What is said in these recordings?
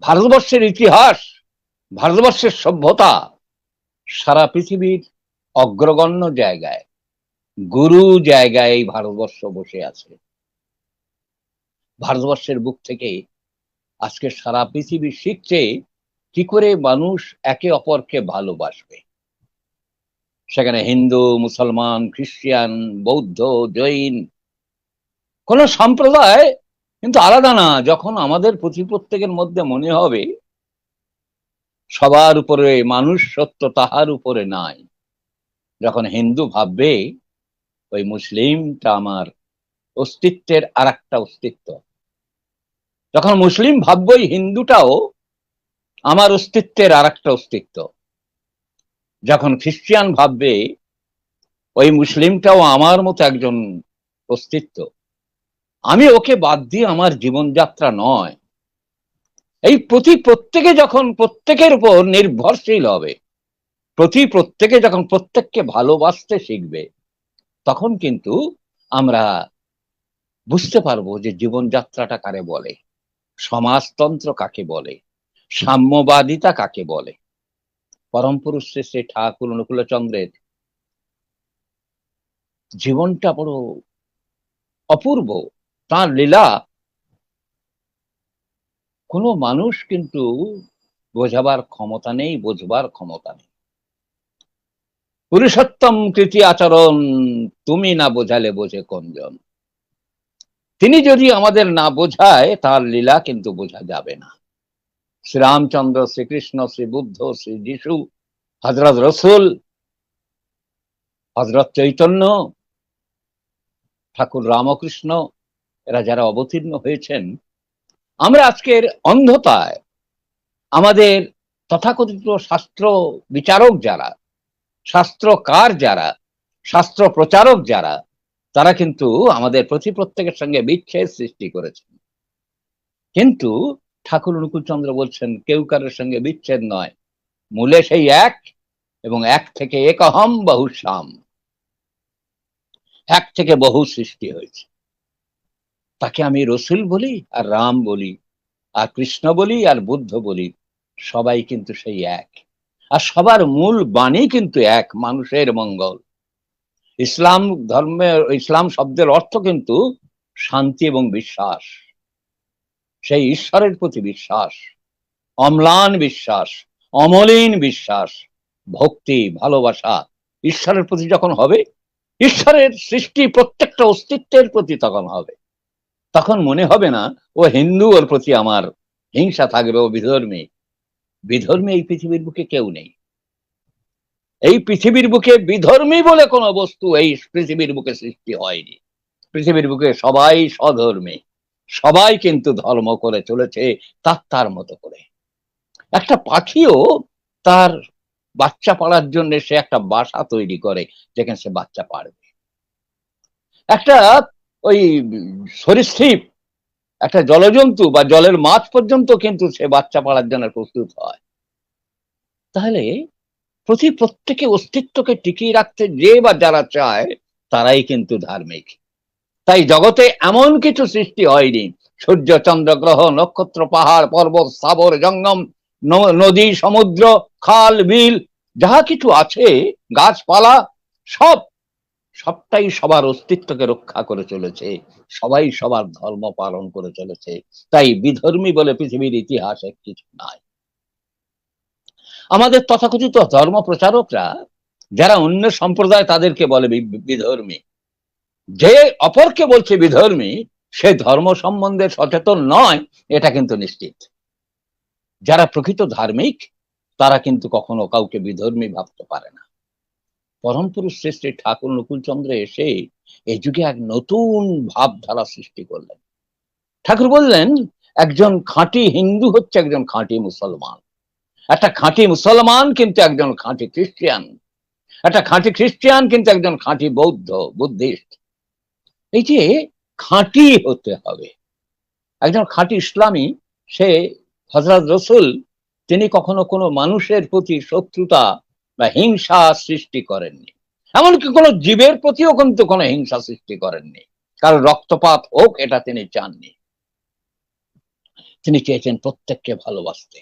ভারতবর্ষের ইতিহাস, ভারতবর্ষের সভ্যতা সারা পৃথিবীর অগ্রগণ্য জায়গায়, গুরু জায়গায় এই ভারতবর্ষ বসে আছে। ভারতবর্ষের বুক থেকে আজকে সারা পৃথিবী শিখছে কি করে মানুষ একে অপরকে ভালোবাসবে। সেখানে হিন্দু, মুসলমান, খ্রিস্টান, বৌদ্ধ, জৈন, কোন সম্প্রদায় কিন্তু আলাদা না, যখন আমাদের প্রতি প্রত্যেকের মধ্যে মনে হবে, সবার উপরে মানুষ সত্য তাহার উপরে নাই। যখন হিন্দু ভাববে, ওই মুসলিমটা আমার অস্তিত্বের আর একটা অস্তিত্ব। যখন মুসলিম ভাববে, ওই হিন্দুটাও আমার অস্তিত্বের আর একটা অস্তিত্ব। যখন খ্রিস্টিয়ান ভাববে, ওই মুসলিমটাও আমার মতো একজন অস্তিত্ব। আমি ওকে বাদ দিয়ে আমার জীবনযাত্রা নয়। এই প্রতি প্রত্যেকে যখন প্রত্যেকের উপর নির্ভরশীল হবে, প্রতি প্রত্যেকে যখন প্রত্যেককে ভালোবাসতে শিখবে, তখন কিন্তু আমরা বুঝতে পারব যে জীবনযাত্রাটা কারে বলে, সমাজতন্ত্র কাকে বলে, সাম্যবাদিতা কাকে বলে, পরম পুরুষ শ্রী ঠাকুর অনুকূলচন্দ্রের জীবনটা বড় অপূর্ব। তার লীলা। কোনো মানুষ কিন্তু বোঝাবার ক্ষমতা নেই, বোঝবার ক্ষমতা নেই। পুরুষোত্তম কৃতি আচরণ, তুমি না বোঝালে বোঝে কোনজন তিনি যদি আমাদের না বোঝায়, তার লীলা কিন্তু বোঝা যাবে না। শ্রীরামচন্দ্র, শ্রীকৃষ্ণ শ্রী বুদ্ধ শ্রী যিশু হজরত রসুল হজরত চৈতন্য, ঠাকুর রামকৃষ্ণ এরা যারা অবতীর্ণ হয়েছেন, আমরা আজকের অন্ধতায় আমাদের তথাকথিত শাস্ত্র বিচারক যারা, শাস্ত্রকার যারা, শাস্ত্র প্রচারক যারা, তারা কিন্তু আমাদের প্রতি প্রত্যেকের সঙ্গে বিচ্ছেদ সৃষ্টি করেছেন। কিন্তু ঠাকুর অনুকূলচন্দ্র বলছেন, কেউ কারোর সঙ্গে বিচ্ছেদ নয়। মূলে সেই এক এবং এক থেকে একহম বহু শাম এক থেকে বহু সৃষ্টি হয়েছে। তাকে আমি রসুল বলি আর রাম বলি আর কৃষ্ণ বলি আর বুদ্ধ বলি। সবাই কিন্তু সেই এক। আর সবার মূল বাণী কিন্তু এক, মানুষের মঙ্গল। ইসলাম ধর্মের ইসলাম শব্দের অর্থ কিন্তু শান্তি এবং বিশ্বাস। সেই ঈশ্বরের প্রতি বিশ্বাস, অম্লান বিশ্বাস, অমলিন বিশ্বাস, ভক্তি, ভালোবাসা ঈশ্বরের প্রতি যখন হবে, ঈশ্বরের সৃষ্টি প্রত্যেকটা অস্তিত্বের প্রতি তখন হবে। তখন মনে হবে না, ও হিন্দু, ওর প্রতি আমার হিংসা থাকবে, ও বিধর্মী। বিধর্মী এই পৃথিবীর বুকে কেউ নেই। এই পৃথিবীর বুকে বিধর্মী বলে কোনো বস্তু এই পৃথিবীর বুকে সৃষ্টি হয়নি। পৃথিবীর বুকে সবাই স্বধর্মী। সবাই কিন্তু ধর্ম করে চলেছে, তার তার মতো করে। একটা পাখিও তার বাচ্চা পাড়ার জন্য সে একটা বাসা তৈরি করে, যেখানে সে বাচ্চা পারবে একটা ওই সরীসৃপ একটা জলজন্তু বা জলের মাছ পর্যন্ত কিন্তু সে বাচ্চা পাড়ার জন্য প্রস্তুত হয়। তাহলে প্রতি প্রত্যেকে অস্তিত্বকে টিকিয়ে রাখতে যে বা যারা চায়, তারাই কিন্তু ধার্মিক। তাই জগতে এমন কিছু সৃষ্টি হয়নি। সূর্য, চন্দ্র, গ্রহ, নক্ষত্র, পাহাড়, পর্বত সাবর জঙ্গম নদী, সমুদ্র, খাল, বিল, যাহা কিছু আছে, গাছপালা, সব সবটাই সবার অস্তিত্বকে রক্ষা করে চলেছে। সবাই সবার ধর্ম পালন করে চলেছে। তাই বিধর্মী বলে পৃথিবীর ইতিহাসে কিছু নাই। আমাদের তথাকথিত ধর্ম প্রচারকরা, যারা অন্য সম্প্রদায় তাদেরকে বলে বিধর্মী, যে অপরকে বলছে বিধর্মী, সে ধর্ম সম্বন্ধে সচেতন নয়, এটা কিন্তু নিশ্চিত। যারা প্রকৃত ধার্মিক, তারা কিন্তু কখনো কাউকে বিধর্মী ভাবতে পারে না। পরম পুরুষ শ্রেষ্ঠ ঠাকুর নকুলচন্দ্র এসে এই যুগে এক নতুন ভাবধারা সৃষ্টি করলেন। ঠাকুর বললেন, একজন খাঁটি হিন্দু হচ্ছে একজন খাঁটি মুসলমান। একটা খাঁটি মুসলমান কিন্তু একজন খাঁটি খ্রিস্টিয়ান একটা খাঁটি খ্রিস্টিয়ান কিন্তু একজন খাঁটি বৌদ্ধ, বুদ্ধিস্ট। এই যে খাঁটি হতে হবে। একজন খাঁটি ইসলামী, সে হজরত রসুল, তিনি কখনো কোনো মানুষের প্রতি শত্রুতা বা হিংসা সৃষ্টি করেননি। এমনকি কোনো জীবের প্রতিও কিন্তু কোনো হিংসা সৃষ্টি করেননি। কারণ রক্তপাত হোক, এটা তিনি চাননি। তিনি চেয়েছেন প্রত্যেককে ভালোবাসতে।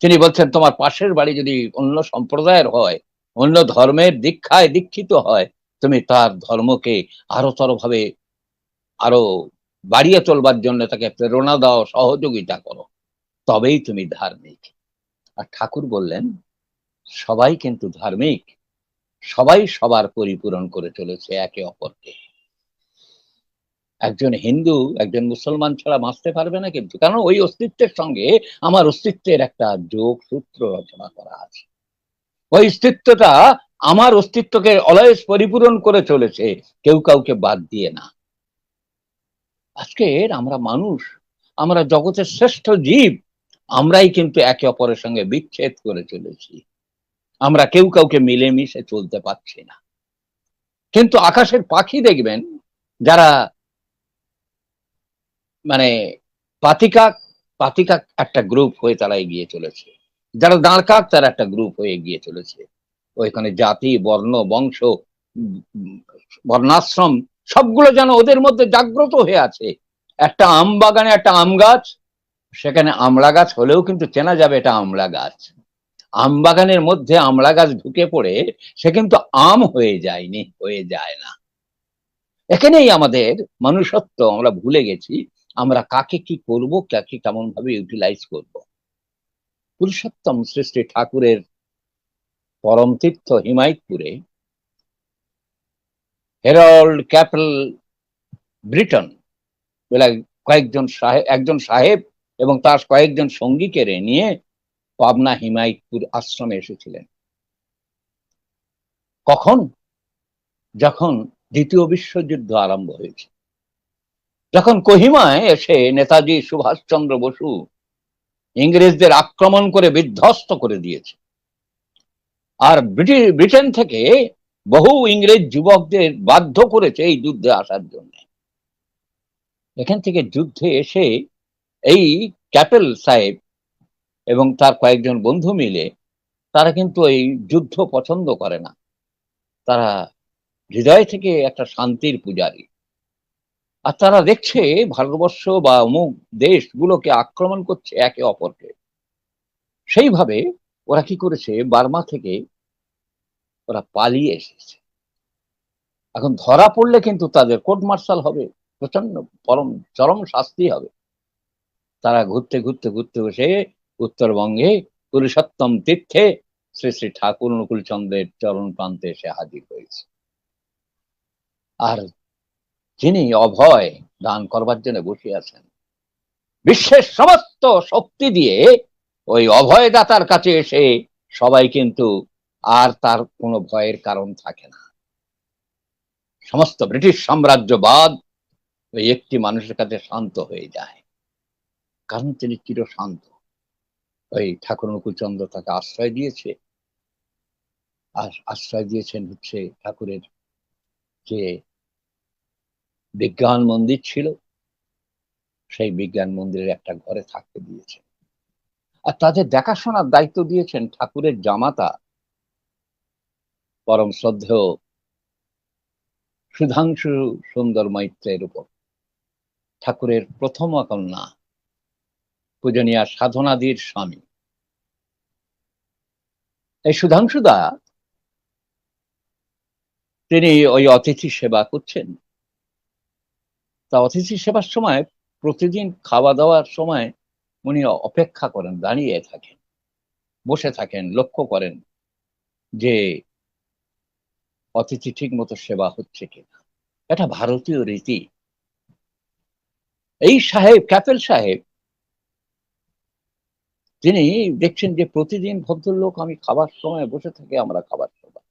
তিনি বলছেন, তোমার পাশের বাড়ি যদি অন্য সম্প্রদায়ের হয়, অন্য ধর্মের দীক্ষায় দীক্ষিত হয়, তুমি তার ধর্মকে আরও ভাবে আরও বাড়িয়ে চলবার জন্য তাকে প্রেরণা দাও, সহযোগিতা করো। তবেই তুমি ধার্মিক। আর ঠাকুর বললেন সবাই কিন্তু ধার্মিক। সবাই সবার পরিপূরণ করে চলেছে একে অপরকে। একজন হিন্দু, একজন মুসলমান ছাড়া বাঁচতে পারবে না কিন্তু কারণ ওই অস্তিত্বের সঙ্গে আমার অস্তিত্বের একটা যোগ সূত্র রচনা করা আছে। ওই অস্তিত্বটা আমার অস্তিত্বকে অলয়েস পরিপূরণ করে চলেছে, কেউ কাউকে বাদ দিয়ে না। আজকের আমরা মানুষ, আমরা জগতের শ্রেষ্ঠ জীব, আমরাই কিন্তু একে অপরের সঙ্গে বিচ্ছেদ করে চলেছি। আমরা কেউ কাউকে মিলেমিশে চলতে পারছি না। কিন্তু আকাশের পাখি দেখবেন, যারা মানে পাতিকা পাতিকা একটা গ্রুপ হয়ে তারা এগিয়ে চলেছে। যারা দাঁড় কাক তারা একটা গ্রুপ হয়ে এগিয়ে চলেছে। ওইখানে জাতি, বর্ণ, বংশ, বর্ণাশ্রম, সবগুলো যেন ওদের মধ্যে জাগ্রত হয়ে আছে। একটা আম বাগানে একটা আম গাছ, সেখানে আমলা গাছ হলেও কিন্তু চেনা যাবে এটা আমলা গাছ। আম বাগানের মধ্যে আমলা গাছ ঢুকে পড়ে, সে কিন্তু আম হয়ে যায়নি, হয়ে যায় না। এখানেই আমাদের মানুষত্ব আমরা ভুলে গেছি, আমরা কাকে কি করব, কাকে কেমন ভাবে ইউটিলাইজ করব। পুরুষোত্তম সৃষ্টি ঠাকুরের পরম তীর্থ হিমায়তপুরে, হেরল্ড ক্যাপেল ব্রিটন কয়েকজন সাহেব একজন সাহেব এবং তার কয়েকজন সঙ্গীকে নিয়ে পাবনা হিমায়তপুর আশ্রমে এসেছিলেন। কখন? যখন দ্বিতীয় বিশ্বযুদ্ধ আরম্ভ হয়েছে। যখন কোহিমায় এসে নেতাজি সুভাষচন্দ্র বসু ইংরেজদের আক্রমণ করে বিধ্বস্ত করে দিয়েছে। আর ব্রিটেন থেকে বহু ইংরেজ যুবকদের বাধ্য করেছে এই যুদ্ধে আসার জন্য। এখান থেকে যুদ্ধে এসে এই ক্যাপেল সাহেব এবং তার কয়েকজন বন্ধু মিলে তারা কিন্তু এই যুদ্ধ পছন্দ করে না। তারা হৃদয় থেকে একটা শান্তির পূজারী। আর তারা দেখছে ভারতবর্ষ বা অমুক দেশগুলোকে আক্রমণ করছে একে অপরকে। সেইভাবে ওরা কি করেছে, বার্মা থেকে ওরা পালিয়ে এসেছে। এখন ধরা পড়লে কিন্তু তাদের কোর্ট মার্শাল হবে প্রচণ্ড পরম চরম শাস্তি হবে। তারা ঘুরতে ঘুরতে ঘুরতে বসে উত্তরবঙ্গে পুরুষোত্তম তীর্থে শ্রী শ্রী ঠাকুর অনুকূল চন্দ্রের চরণ প্রান্তে এসে হাজির হয়েছে। আর যিনি অভয় দান করবার জন্য বসে আছেন, বিশ্বের সমস্ত শক্তি দিয়ে ওই অভয়দাতার কাছে এসে সবাই কিন্তু আর তার কোনো ভয়ের কারণ থাকে না। সমস্ত ব্রিটিশ সাম্রাজ্যবাদ ওই একটি মানুষের কাছে শান্ত হয়ে যায়। কারণ তিনি চির ওই ঠাকুর চন্দ্র তাকে আশ্রয় দিয়েছে। আর আশ্রয় দিয়েছেন হচ্ছে ঠাকুরের যে বিজ্ঞান মন্দির ছিল, সেই বিজ্ঞান মন্দিরের একটা ঘরে থাকতে দিয়েছেন আর তাদের দেখাশোনার দায়িত্ব দিয়েছেন ঠাকুরের জামাতা, পরম শ্রদ্ধেয় সুধাংশু সুন্দর মৈত্রের উপর। ঠাকুরের প্রথম কন্যা পূজনীয়া সাধনাদির স্বামী। এই সুধাংশুদা, তিনি ওই অতিথি সেবা করছেন। তা অতিথি সেবার সময়, প্রতিদিন খাওয়া দাওয়ার সময় উনি অপেক্ষা করেন, দাঁড়িয়ে থাকেন, বসে থাকেন, লক্ষ্য করেন যে অতিথি ঠিক মতো সেবা হচ্ছে কিনা। এটা ভারতীয় রীতি। এই সাহেব, ক্যাপেল সাহেব তিনি দেখছেন যে প্রতিদিন ভদ্রলোক আমি খাবার সময় বসে থাকি, আমরা খাবার সময়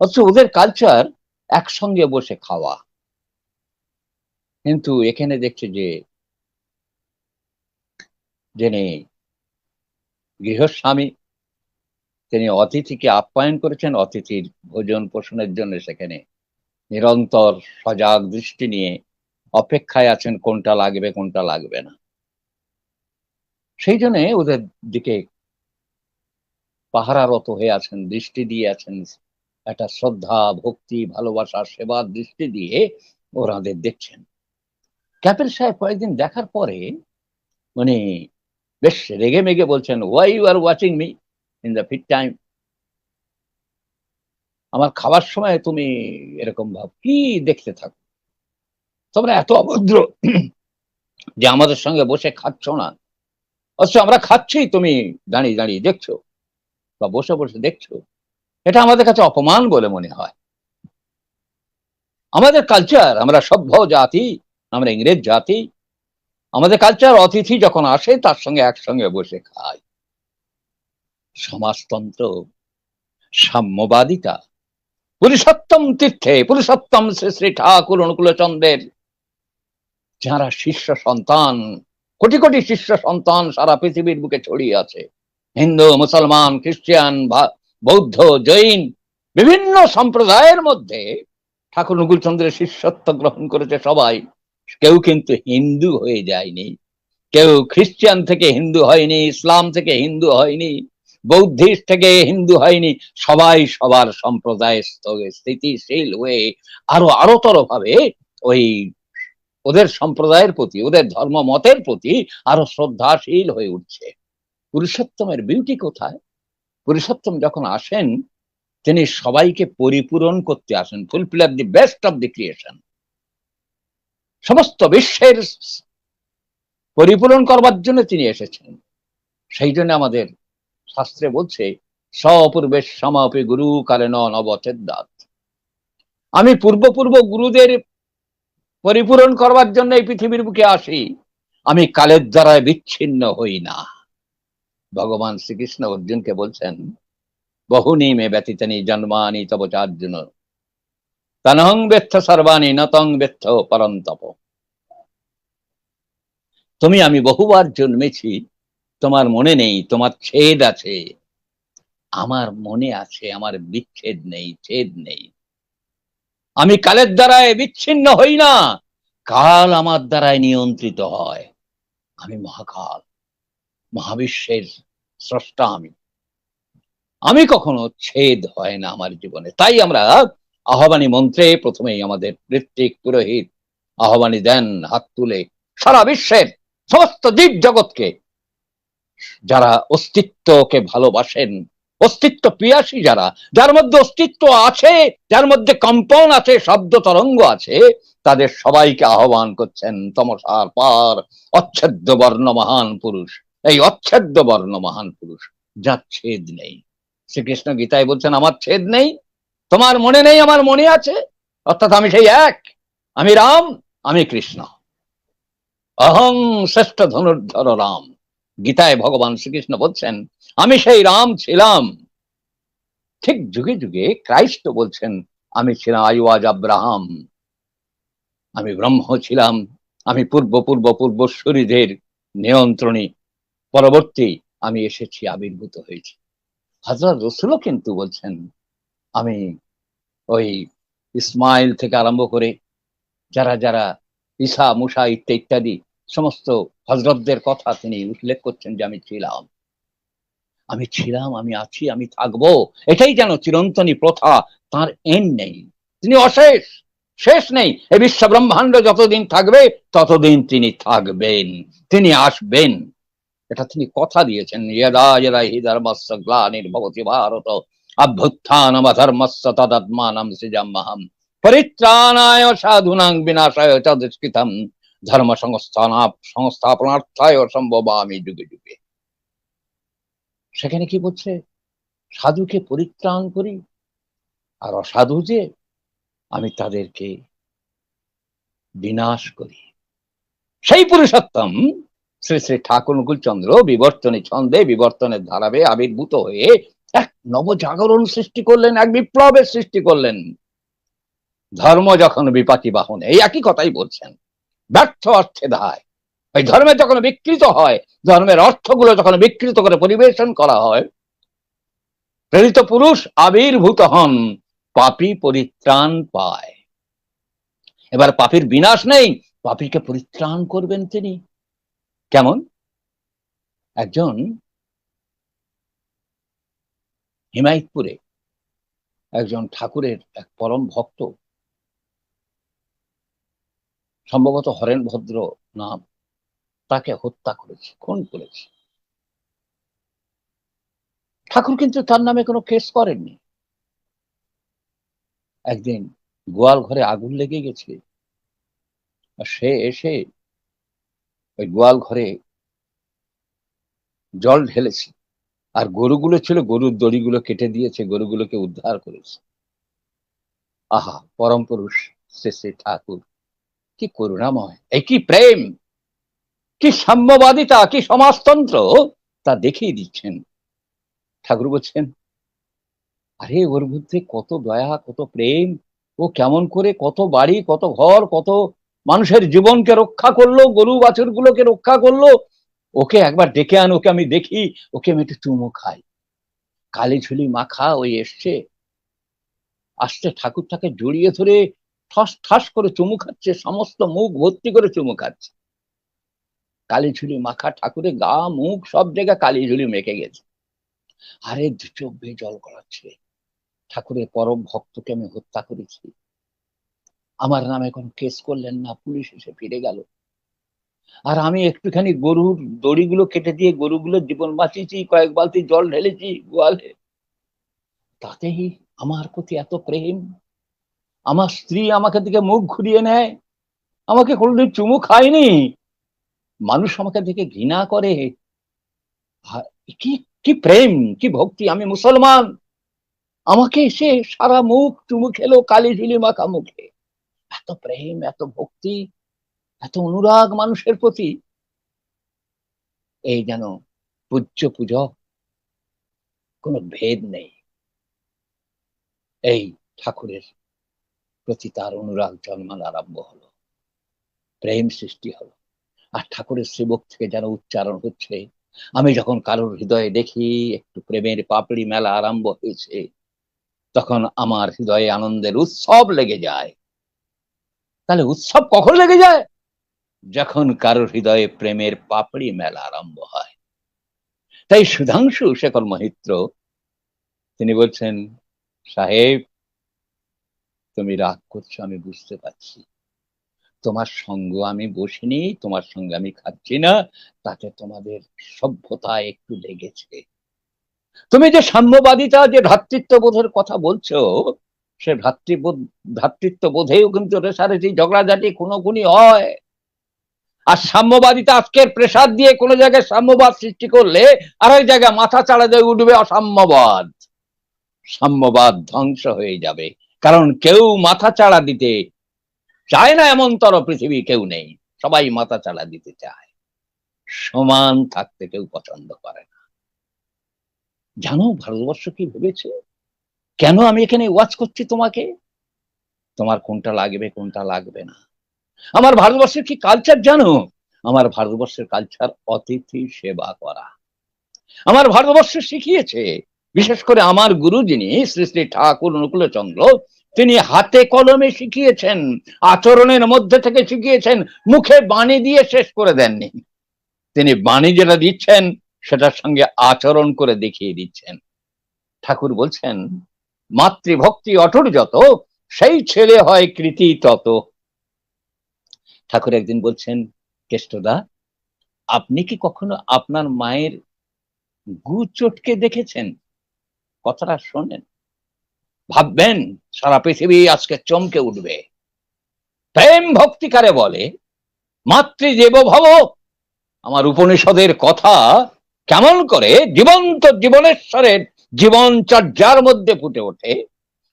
অথচ ওদের কালচার একসঙ্গে বসে খাওয়া। কিন্তু এখানে দেখছে যে, যিনি গৃহস্বামী, তিনি অতিথিকে আপ্যায়ন করেছেন, অতিথির ভোজন পোষণের জন্য সেখানে নিরন্তর সজাগ দৃষ্টি নিয়ে অপেক্ষায় আছেন, কোনটা লাগবে কোনটা লাগবে না। সেই জন্য ওদের দিকে পাহারারত হয়ে আছেন, দৃষ্টি দিয়ে আছেন। একটা শ্রদ্ধা, ভক্তি, ভালোবাসা সেবার দৃষ্টি দিয়ে ওরাদের দেখছেন। ক্যাপেল সাহেব কয়েকদিন দেখার পরে মানে বেশ রেগে মেগে বলছেন why you are watching me in the fit time আমার খাবার সময় তুমি এরকম ভাব, কি দেখতে থাকো? তোমরা এত অভদ্র যে আমাদের সঙ্গে বসে খাচ্ছ না। অথচ আমরা খাচ্ছি, তুমি দাঁড়িয়ে দাঁড়িয়ে দেখছ বা বসে বসে দেখছ। এটা আমাদের কাছে অপমান বলে মনে হয়। আমাদের কালচার আমরা সভ্য জাতি, আমরা ইংরেজ জাতি, আমাদের কালচার অতিথি যখন আসে, তার সঙ্গে একসঙ্গে বসে খায়। সমাজতন্ত্র, সাম্যবাদিতা, পুরুষোত্তম তীর্থে, পুরুষোত্তম শ্রী শ্রী ঠাকুর অনুকূলচন্দ্রের, যারা শিষ্য সন্তান কোটি কোটি শিষ্য সন্তান সারা পৃথিবীর বুকে ছড়িয়ে আছে। হিন্দু, মুসলমান, খ্রিস্টান বৌদ্ধ, জৈন, বিভিন্ন সম্প্রদায়ের মধ্যে ঠাকুর নকুলচন্দ্রের শিষ্যত্ব গ্রহণ করেছে সবাই। কেউ কিন্তু হিন্দু হয়ে যায়নি। কেউ খ্রিস্টান থেকে হিন্দু হয়নি, ইসলাম থেকে হিন্দু হয়নি, বৌদ্ধিস্ট থেকে হিন্দু হয়নি। সবাই সবার সম্প্রদায় স্থিতিশীল হয়ে আরও আরোতর ভাবে ওই ওদের সম্প্রদায়ের প্রতি, ওদের ধর্ম মতের প্রতি আরও শ্রদ্ধাশীল হয়ে উঠছে। পুরুষোত্তমের বিউটি কোথায়? পুরুষোত্তম যখন আসেন, তিনি সবাইকে পরিপূরণ করতে আসেন fulfiller the best of the creation সমস্ত বিশ্বের পরিপূরণ করবার জন্য তিনি এসেছেন। সেই জন্য আমাদের শাস্ত্রে বলছে, সপূর্বে সমাপি গুরু কালেন নবচেদাত আমি পূর্বপূর্ব গুরুদের পরিপূরণ করবার জন্য এই পৃথিবীর বুকে আসি, আমি কালের দ্বারা বিচ্ছিন্ন হই না। ভগবান শ্রীকৃষ্ণ অর্জুনকে বলছেন বহুনি মে ব্যতীতানি জন্মানি তব চার্জুন। ব্যর্থ সর্বাণী, নতং ব্যর্থ পরন্তপ তুমি আমি বহুবার জন্মেছি, তোমার মনে নেই, তোমার ছেদ আছে। আমার মনে আছে, আমার বিচ্ছেদ নেই, ছেদ নেই। আমি কালের দ্বারায় বিচ্ছিন্ন হই না। কাল আমার দ্বারায় নিয়ন্ত্রিত হয়। আমি মহাকাল, মহাবিশ্বের স্রষ্টা আমি। আমি কখনো ছেদ হয় না আমার জীবনে। তাই আমরা আহ্বানী মন্ত্রে প্রথমেই আমাদের ঋত্বিক পুরোহিত আহ্বানী দেন হাত তুলে সারা বিশ্বের সমস্ত জীব জগৎকে, যারা অস্তিত্বকে ভালোবাসেন অস্তিত্ব পিয়াসী যারা, যার মধ্যে অস্তিত্ব আছে, যার মধ্যে কম্পন আছে, শব্দ তরঙ্গ আছে, তাদের সবাইকে আহ্বান করছেন তমসার পার, অচ্ছেদ্য বর্ণ মহান পুরুষ। এই অচ্ছেদ্য বর্ণ মহান পুরুষ, যার ছেদ নেই। শ্রীকৃষ্ণ গীতায় বলছেন, আমার ছেদ নেই, তোমার মনে নেই, আমার মনে আছে, অর্থাৎ আমি সেই এক, আমি রাম, আমি কৃষ্ণ। অহং শ্রেষ্ঠ ধনুর্ধর রাম। গীতায় ভগবান শ্রীকৃষ্ণ বলছেন, আমি সেই রাম ছিলাম। ঠিক যুগে যুগে ক্রাইস্ট বলছেন, আমি ছিলাম আইওয়াজ আব্রাহাম। আমি ব্রহ্ম ছিলাম। আমি পূর্ব পূর্ব পূর্বশ্বরীদের নিয়ন্ত্রণী। পরবর্তী আমি এসেছি, আবির্ভূত হয়েছি। হাজরত রসুলও কিন্তু বলছেন, আমি ওই ইসমাইল থেকে আরম্ভ করে যারা যারা ঈশা মুসা ইত্যাদি সমস্ত হজরতদের কথা তিনি উল্লেখ করছেন যে আমি ছিলাম। আমি ছিলাম, আমি আছি, আমি থাকব। এটাই যেন চিরন্তনী প্রথা, তার এন নেই। তিনি অশেষ, শেষ নেই। এ বিশ্ব ব্রহ্মাণ্ড যতদিন থাকবে, ততদিন তিনি থাকবেন, তিনি আসবেন। এটা তিনি কথা দিয়েছেন। ইয়দা যদা হি ধর্মস্য গ্লানির্ভবতি ভারত অভ্যুত্থানম ধর্মস্য তদাত্মানম সৃজাম্যহম। পরিত্রাণায় সাধুনাং বিনাশায় চ দুষ্কৃতম। ধর্ম সংস্থানা সংস্থাপনার্থায় অসম্ভব আমি যুগে যুগে। সেখানে কি বলছে? সাধুকে পরিত্রাণ করি আর অসাধু যে আমি তাদেরকে বিনাশ করি। সেই পুরুষোত্তম শ্রী শ্রী ঠাকুর চন্দ্র বিবর্তনে ছন্দে বিবর্তনের ধারাবে আবির্ভূত হয়ে এক নবজাগরণ সৃষ্টি করলেন, এক বিপ্লবের সৃষ্টি করলেন। ধর্ম যখন বিপাকি বাহন এই একই কথাই বলছেন। ব্যর্থ অর্থে দায়। ওই ধর্মের যখন বিকৃত হয়, ধর্মের অর্থগুলো যখন বিকৃত করে পরিবেশন করা হয়, প্রেরিত পুরুষ আবির্ভূত হন, পাপি পরিত্রাণ পায়। এবার পাপির বিনাশ নেই, পাপিকে পরিত্রাণ করবেন তিনি। কেমন? একজন হিমায়তপুরে একজন ঠাকুরের এক পরম ভক্ত সম্ভবত হরেন ভদ্র নাম তাকে হত্যা করেছে। খুন করেছে। ঠাকুর কিন্তু তার নামে কোনো কেস করেননি। একদিন গোয়াল ঘরে আগুন লেগে গেছে। আর সে এসে ওই গোয়াল ঘরে জল ঢেলেছে। আর গরুগুলো ছিল, গরুর দড়িগুলো কেটে দিয়েছে, গরুগুলোকে উদ্ধার করেছে। আহা, পরম পুরুষ শ্রী শ্রী ঠাকুর। কি করুণাময়? এই কি প্রেম? কি সাম্যবাদিতা? কি সমাজতন্ত্র? তা দেখিয়ে দিচ্ছেন। ঠাকুর বলছেন, আরে, ওর মধ্যে কত দয়া, কত প্রেম, ও কেমন করে কত বাড়ি, কত ঘর, কত মানুষের জীবনকে রক্ষা করল, গরু বাছুর গুলোকে রক্ষা করল। ওকে একবার ডেকে আন, ওকে আমি দেখি, ওকে আমি একটু চুমু খাই। কালি ঝুলি মাখা ওই এসছে। আসছে ঠাকুর তাকে জড়িয়ে ধরে ঠাস ঠাস করে চুমু খাচ্ছে, সমস্ত মুখ ভর্তি করে চুমু খাচ্ছে। কালি ঝুলি মাখা ঠাকুরের গা, মুখ সব জায়গায় কালি ঝুলি মেখে গেছে। আরে দু চোখ জল গড়াচ্ছে। ঠাকুরের পরম ভক্তকে আমি হত্যা করেছি। আমার নামে কোনো কেস করলেন না, পুলিশ এসে ফিরে গেল। আর আমি একটুখানি গরুর দড়িগুলো কেটে দিয়ে গরুগুলোর জীবন বাঁচিয়েছি, কয়েক বালতি জল ঢেলেছি গোয়ালে। তাতেই আমার প্রতি এত প্রেম আমার স্ত্রী আমাকে দিকে মুখ ঘুরিয়ে নেয়। আমাকে কোনোদিন চুমু খায়নি। মানুষ আমাকে দেখে ঘৃণা করে। কি কি প্রেম, কি ভক্তি, আমি মুসলমান। আমাকে এসে সারা মুখ চুমু খেলো কালি ঝুলি মাখা মুখে। এত প্রেম, এত ভক্তি, এত অনুরাগ মানুষের প্রতি। এই যেন পূজ্য পূজক কোনো ভেদ নেই। এই ঠাকুরের প্রতি তার অনুরাগ জন্মান আরম্ভ হলো। প্রেম সৃষ্টি হলো। আর ঠাকুরের সেবক থেকে যেন উচ্চারণ হচ্ছে, আমি যখন কারোর হৃদয়ে দেখি একটু প্রেমের পাপড়ি মেলা আরম্ভ হয়েছে, তখন আমার হৃদয়ে আনন্দের উৎসব লেগে যায়। তাহলে উৎসব কখন লেগে যায়? যখন কারোর হৃদয়ে প্রেমের পাপড়ি মেলা আরম্ভ হয়। তাই সুধাংশু শেখর মহিত্র, তিনি বলছেন, সাহেব তুমি রাগ করছ, আমি বুঝতে পারছি। তোমার সঙ্গ আমি বসিনি, তোমার সঙ্গে আমি খাচ্ছি না, তাতে তোমাদের সভ্যতা একটু লেগেছে। তুমি যে সাম্যবাদিতা যে ভ্রাতৃত্ববোধের কথা বলছো, সে ভ্রাতৃবোধ, ভ্রাতৃত্ববোধেও কিন্তু রেশারেশি ঝগড়াঝাটি খুনোখুনি হয়। আর সাম্যবাদিতা আজকের প্রেসার দিয়ে কোনো জায়গায় সাম্যবাদ সৃষ্টি করলে আর এক জায়গায় মাথা চাড়া দিয়ে উঠবে অসাম্যবাদ। সাম্যবাদ ধ্বংস হয়ে যাবে। কারণ কেউ মাথা চাড়া দিতে চায় না এমনতর পৃথিবী কেউ নেই। সবাই মাথা চাড়া দিতে চায়। সমান থাকতে কেউ পছন্দ করে না। জানো, ভারতবর্ষ কি ভেবেছে? কেন আমি এখানে ওয়াচ করছি তোমাকে? তোমার কোনটা লাগবে কোনটা লাগবে না? আমার ভারতবর্ষের কি কালচার জানো? আমার ভারতবর্ষের কালচার অতিথি সেবা করা। আমার ভারতবর্ষ শিখিয়েছে বিশেষ করে আমার গুরু যিনি শ্রী শ্রী ঠাকুর অনুকূলচন্দ্র, তিনি হাতে কলমে শিখিয়েছেন, আচরণের মধ্যে থেকে শিখিয়েছেন, মুখে বাণী দিয়ে শেষ করে দেননি। তিনি বাণী যেটা দিচ্ছেন, সেটার সঙ্গে আচরণ করে দেখিয়ে দিচ্ছেন। ঠাকুর বলছেন, মাতৃভক্তি অটুট যত, সেই ছেলে হয় কৃতি তত। ঠাকুর একদিন বলছেন, কেষ্টদা, আপনি কি কখনো আপনার মায়ের গু চটকে দেখেছেন? কথাটা শোনেন। ভাববেন, সারা পৃথিবী আজকে চমকে উঠবে। প্রেম ভক্তিকারে বলে? মাতৃদেব ভব। আমার উপনিষদের কথা কেমন করে জীবন্ত জীবনেশ্বরের জীবনচর্যার মধ্যে ফুটে ওঠে,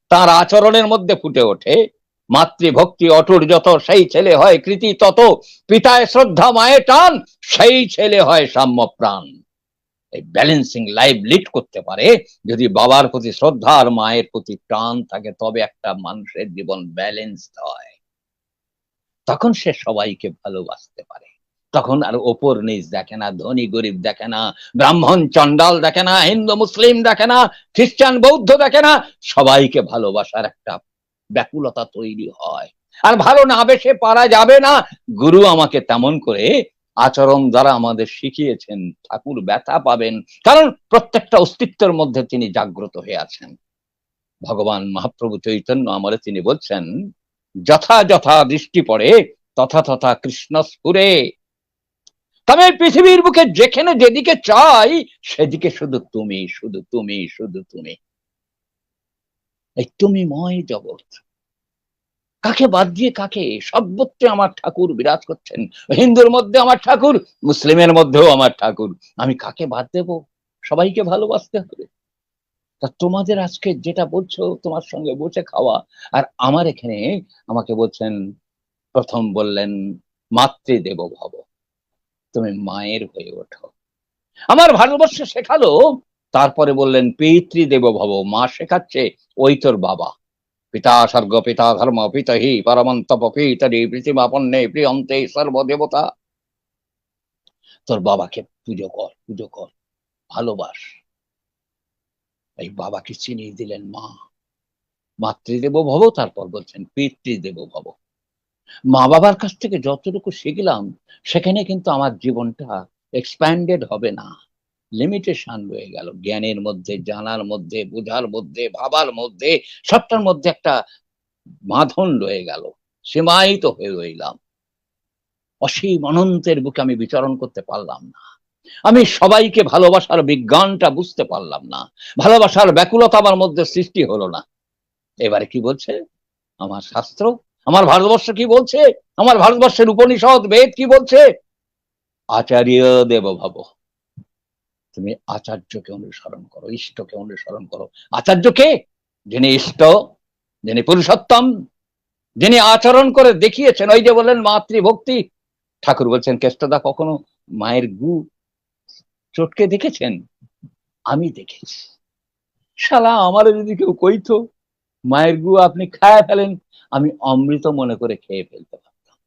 তার আচরণের মধ্যে ফুটে ওঠে। মাতৃভক্তি অটুট যত, সেই ছেলে হয় কৃতি তত। পিতায় শ্রদ্ধা মায়ে টান, সেই ছেলে হয় সাম্য প্রাণ এই ব্যালেন্সিং লাইফ লিড করতে পারে। যদি বাবার প্রতি শ্রদ্ধা আর মায়ের প্রতি টান থাকে, তবে একটা মানুষের জীবন ব্যালেন্স হয়। তখন সে সবাইকে ভালোবাসতে পারে। তখন আর ওপর নিচ দেখে না, ধনী গরিব দেখে না, ব্রাহ্মণ চন্ডাল দেখে না, হিন্দু মুসলিম দেখে না, খ্রিস্টান বৌদ্ধ দেখে না, সবাইকে ভালোবাসার একটা ব্যাকুলতা তৈরি হয়। আর ভালো না বেশে পারা যাবে না। গুরু আমাকে তেমন করে আচরণ দ্বারা আমাদের শিখিয়েছেন, ঠাকুর ব্যথা পাবেন। কারণ প্রত্যেকটা অস্তিত্বের মধ্যে তিনি জাগ্রত হয়ে আছেন। ভগবান মহাপ্রভু চৈতন্য আমারে তিনি বলছেন, যথা যথা দৃষ্টি পড়ে, তথা তথা কৃষ্ণ স্ফুরে। তবে পৃথিবীর বুকে যেখানে যেদিকে চাই, সেদিকে শুধু তুমি শুধু তুমি শুধু তুমি। এই তুমিময় জগৎ। কাকে বাদ দিয়ে কাকে? সর্বত্রে আমার ঠাকুর বিরাজ করছেন। হিন্দুর মধ্যে আমার ঠাকুর, মুসলিমের মধ্যেও আমার ঠাকুর। আমি কাকে বাদ দেব? সবাইকে ভালোবাসতে হবে। তা তোমাদের আজকে যেটা বলছো, তোমার সঙ্গে বসে খাওয়া। আর আমার এখানে আমাকে বলছেন, প্রথম বললেন মাতৃদেব ভব তুমি মায়ের হয়ে ওঠো। আমার ভারতবর্ষ শেখালো, তারপরে বললেন পিতৃদেব ভব মা শেখাচ্ছে, ওই তোর বাবা। পিতা স্বর্গ পিতা ধর্ম পিতহি পরমন্তপ পিতরি পৃথিবাপন্নে প্রিয়ন্তে সর্বদেবতা তোর বাবাকে পুজো কর পুজো কর, ভালোবাস। এই বাবাকে চিনিয়ে দিলেন মা। মাতৃদেব ভব, তারপর বলছেন পিতৃদেব ভব। মা বাবার কাছ থেকে যতটুকু শিখলাম, সেখানে কিন্তু আমার জীবনটা এক্সপ্যান্ডেড হবে না। লিমিটেশন রয়ে গেল। জ্ঞানের মধ্যে, জানার মধ্যে, বোঝার মধ্যে, ভাবার মধ্যে, সবটার মধ্যে একটা বাঁধন রয়ে গেল। সীমায়িত হয়ে রইলাম। অসীম অনন্তের বুকে আমি বিচরণ করতে পারলাম না। আমি সবাইকে ভালোবাসার বিজ্ঞানটা বুঝতে পারলাম না। ভালোবাসার ব্যাকুলতা আমার মধ্যে সৃষ্টি হলো না। এবারে কি বলছে? আমার শাস্ত্র? আমার ভারতবর্ষ কি বলছে? আমার ভারতবর্ষের উপনিষদ, বেদ কি বলছে? আচার্য দেব ভাব তুমি আচার্যকে অনুসরণ করো, ইষ্টকে অনুসরণ করো। আচার্যকে যিনি ইষ্ট, যিনি পুরুষোত্তম, যিনি আচরণ করে দেখিয়েছেন, ওই যে বললেন মাতৃভক্তি। ঠাকুর বলছেন, কেষ্টদা কখনো মায়ের গু চটকে দেখেছেন? আমি দেখেছি। শালা, আমার যদি কেউ কইতো, মায়ের গু আপনি খায় ফেলেন, আমি অমৃত মনে করে খেয়ে ফেলতে পারতাম।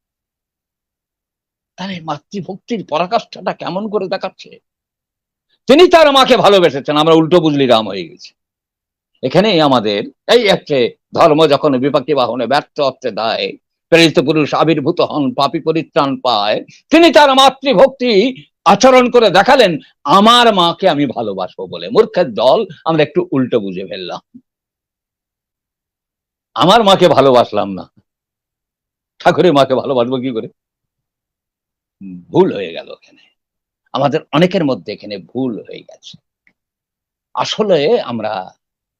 তাহলে মাতৃভক্তির পরাকাষ্ঠাটা কেমন করে দেখাচ্ছে? তিনি তার মাকে ভালোবেসেছেন। আমরা উল্টো বুঝলি রাম হয়ে গেছি। এখানেই আমাদের এই হচ্ছে ধর্ম যখন বিপাকী বাহনে ব্যর্থ অর্থে দেয়, প্রেরিত পুরুষ আবির্ভূত হন, পাপি পরিত্রাণ পায়, তিনি তার মাতৃভক্তি আচরণ করে দেখালেন, আমার মাকে আমি ভালোবাসবো বলে। মূর্খের দল আমরা একটু উল্টো বুঝে ফেললাম। আমার মাকে ভালোবাসলাম না। ঠাকুরের মাকে ভালোবাসবো কি করে? ভুল হয়ে গেল এখানে আমাদের অনেকের মধ্যে এখানে ভুল হয়ে গেছে। আসলে আমরা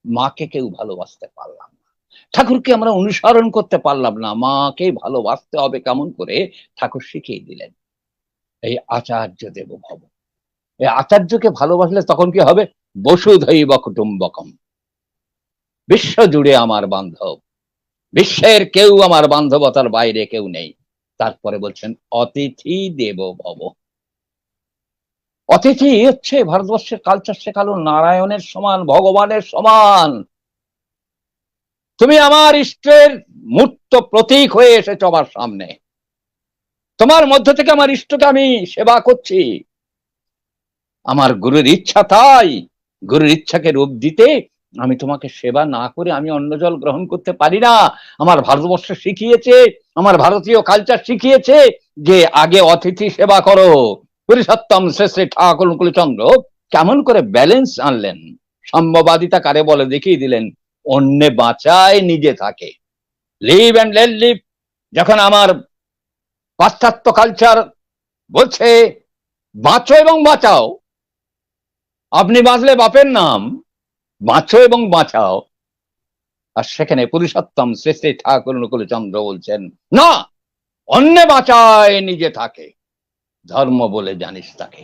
মাকে কেউ ভালোবাসতে পারলাম না। ঠাকুরকে আমরা অনুসরণ করতে পারলাম না। মাকে ভালোবাসতে হবে কেমন করে? ঠাকুর শিখিয়ে দিলেন। এই আচার্য দেব ভব এই আচার্যকে ভালোবাসলে তখন কি হবে? বসুধৈব কুটুম্বকম। বিশ্ব জুড়ে আমার বান্ধব। বিশ্বের কেউ আমার বান্ধবতার বাইরে কেউ নেই। তারপরে বলছেন, অতিথি দেব ভব অতিথি হচ্ছে ভারতবর্ষের কালচার শেখালো, নারায়ণের সমান, ভগবানের সমান। তুমি আমার ইষ্টের মূর্ত প্রতীক হয়ে এসেছ আমার সামনে। তোমার মধ্য থেকে আমার ইষ্টকে আমি সেবা করছি। আমার গুরুর ইচ্ছা তাই, গুরুর ইচ্ছাকে রূপ দিতে আমি তোমাকে সেবা না করে আমি অন্য জল গ্রহণ করতে পারি না। আমার ভারতবর্ষ শিখিয়েছে, আমার ভারতীয় কালচার শিখিয়েছে যে আগে অতিথি সেবা করো। পুরুষোত্তম শ্রী শ্রী ঠাকুর চন্দ্র কেমন করে ব্যালেন্স আনলেন? সাম্যবাদিতা কারে বলে দেখিয়ে দিলেন, অন্যে বাঁচায় নিজে থাকে। লিভ অ্যান্ড লেট লিভ যখন আমার পাশ্চাত্য কালচার বলছে, বাঁচো এবং বাঁচাও। আপনি বাঁচলে বাপের নাম, বাঁচো এবং বাঁচাও। আর সেখানে পুরুষোত্তম শ্রী শ্রী ঠাকুর চন্দ্র বলছেন, না, অন্যে বাঁচায় নিজে থাকে। ধর্ম বলে জানিস তাকে।